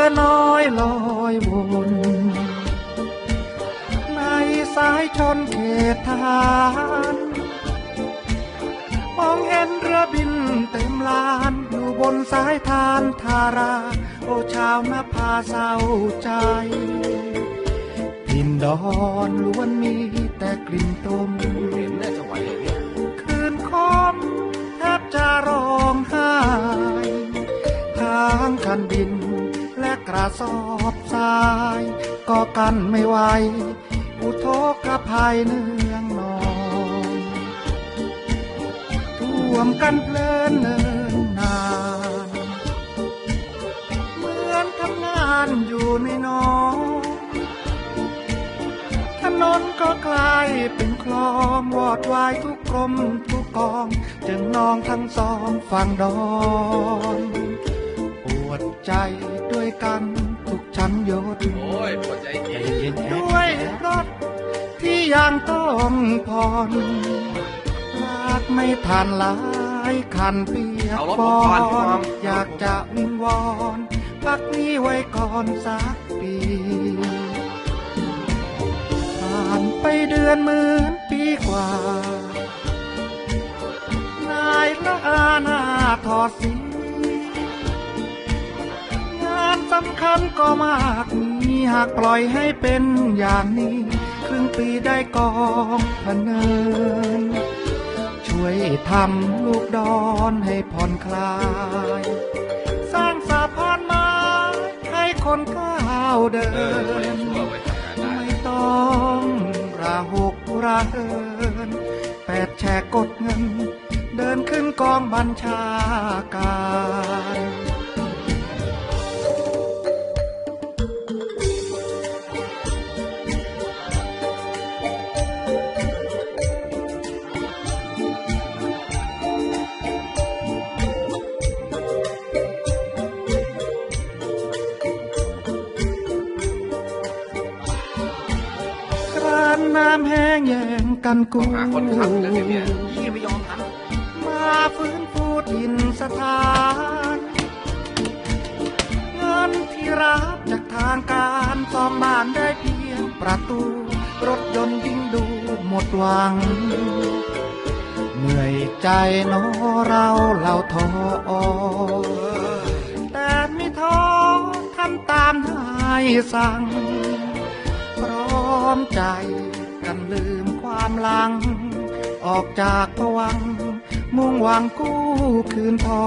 รือน้อยลอยวนในสายชนเขตทาน มองเห็นเรือบินเต็มลานอยู่บนสายทานทารา โอชาวนาพาเศร้าใจกลิ่นดอนล้วนมีแต่กลิ่นตมเห็นแม่จะไหวเนี่ยคืนคมแทบจะร้องไห้ทางคันบิน กระสอบทราย ก็กันไม่ไหว อุทกภัยเนืองนองท่วมกันเพลินเนินนาน เหมือนทำงานอยู่ในหนองถนนก็กลายเป็นคลองวอดวายทุกกรมทุกกอง จึงนองทั้งสองฝั่งดอน ดใจด้วยกันทุกชั้นยศโอ้ยปวดใจจริงเย็นๆด้วยรถที่ยังต้องผ่อนลากไม่ทันหลายคันเปียกเอารถปผมอก่อนพี่ควานมอยากจะวิงวอนพักนี้ไว้ก่อนสักปีผ่านไปเดือนหมื่นปีกว่านายละอาหน้าทอดสีำคัญก็มากมีหากปล่อยให้เป็นอย่างนี้ ครึ่งปีได้กองพเนินช่วยทำลูกดอนให้ผ่อนคลาย สร้างสะพานไม้ให้คนก้าวเดิน ไม่ต้องระหกระเหินแปดแชร์กดเงิน เดินขึ้นกองบัญชาการ งแย่งกันกูหาคนขับแล้วเนี่ยพี่ไม่ยอมทันมาฟื้นฟูดินสถานเงินที่รับจากทางการซ่อมบ้านได้เพียงประตู รถยนต์ยิ่งดูหมดหวัง เหนื่อยใจนอเราเราท้อแต่ไม่ท้อทำตามให้สั่งพร้อมใจ กันลืมความหลัง ออกจากผวัง มุ่งหวังกู้คืนพ่อ